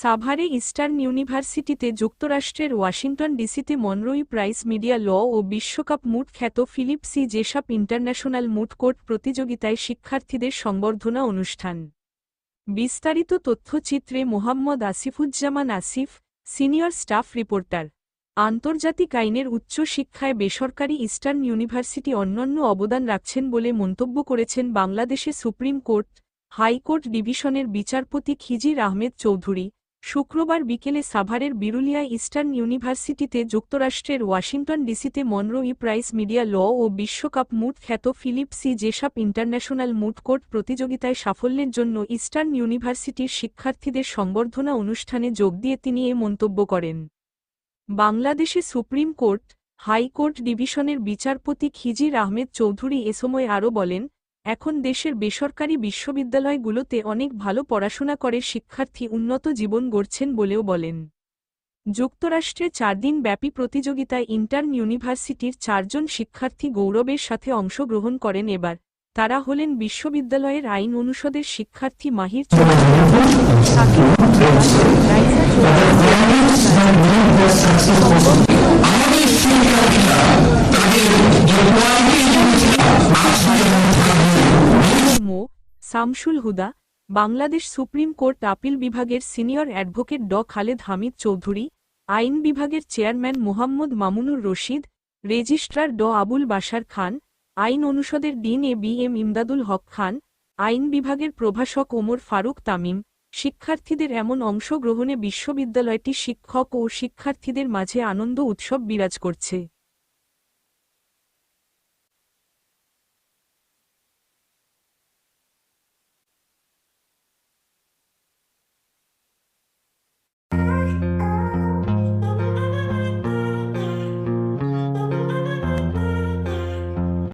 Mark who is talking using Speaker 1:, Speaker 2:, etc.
Speaker 1: সাভারে ইস্টার্ন ইউনিভার্সিটিতে যুক্তরাষ্ট্রের Washington ডিসিতে Monroe E Price Media Law ও বিশ্বকাপ মুট খ্যাত Philip C Jessup international moot court প্রতিযোগিতায় শিক্ষার্থীদের সংবর্ধনা অনুষ্ঠান। বিস্তারিত তথ্যচিত্রে Mohammad Asifuzzaman Asif, senior staff reporter. আন্তর্জাতিক আইনের উচ্চ শিক্ষায় বেসরকারি ইস্টার্ন ইউনিভার্সিটি অন্যান্য অবদান রাখছেন বলে মন্তব্য করেছেন বাংলাদেশে সুপ্রিম কোর্ট, হাইকোর্ট ডিভিশনের বিচারপতি খিজির আহমেদ চৌধুরী। শুক্রবার বিকেলে সাভারের বিরুলিয়া ইস্টার্ন ইউনিভার্সিটিতে যুক্তরাষ্ট্রের Washington ডিসিতে Monroe E Price Media Law ও বিশ্বকাপ মুট খ্যাত Philip C Jessup international moot court প্রতিযোগিতায় সাফল্যের জন্য ইস্টার্ন ইউনিভার্সিটির শিক্ষার্থীদের সংবর্ধনা অনুষ্ঠানে যোগ দিয়ে তিনি এ মন্তব্য করেন। বাংলাদেশে সুপ্রিম কোর্ট, হাইকোর্ট ডিভিশনের বিচারপতি খিজির আহমেদ চৌধুরী এ সময় আরও বলেন এখন দেশের বেসরকারি বিশ্ববিদ্যালয়গুলোতে অনেক ভালো পড়াশোনা করে শিক্ষার্থী উন্নত জীবন গড়ছেন বলেও বলেন। যুক্তরাষ্ট্রে চার দিন ব্যাপী প্রতিযোগিতায় ইন্টার্ন ইউনিভার্সিটির চারজন শিক্ষার্থী গৌরবের সাথে অংশগ্রহণ করেন এবার। তারা হলেন বিশ্ববিদ্যালয়ের আইন অনুষদের শিক্ষার্থী Mahir Chowdhury, Shamsul Huda, Bangladesh supreme court appeal বিভাগের সিনিয়র অ্যাডভোকেট ড. খালেদ হামিদ চৌধুরী, আইন বিভাগের চেয়ারম্যান মোহাম্মদ মামুনুর রশিদ, রেজিস্ট্রার ড. আবুল বাশার খান, আইন অনুষদের dean A B M Imdadul Haque Khan, আইন বিভাগের প্রভাষক ওমর ফারুক তামিম, শিক্ষার্থীদের এমন অংশগ্রহণে বিশ্ববিদ্যালয়টি শিক্ষক ও শিক্ষার্থীদের মাঝে আনন্দ উৎসব বিরাজ করছে।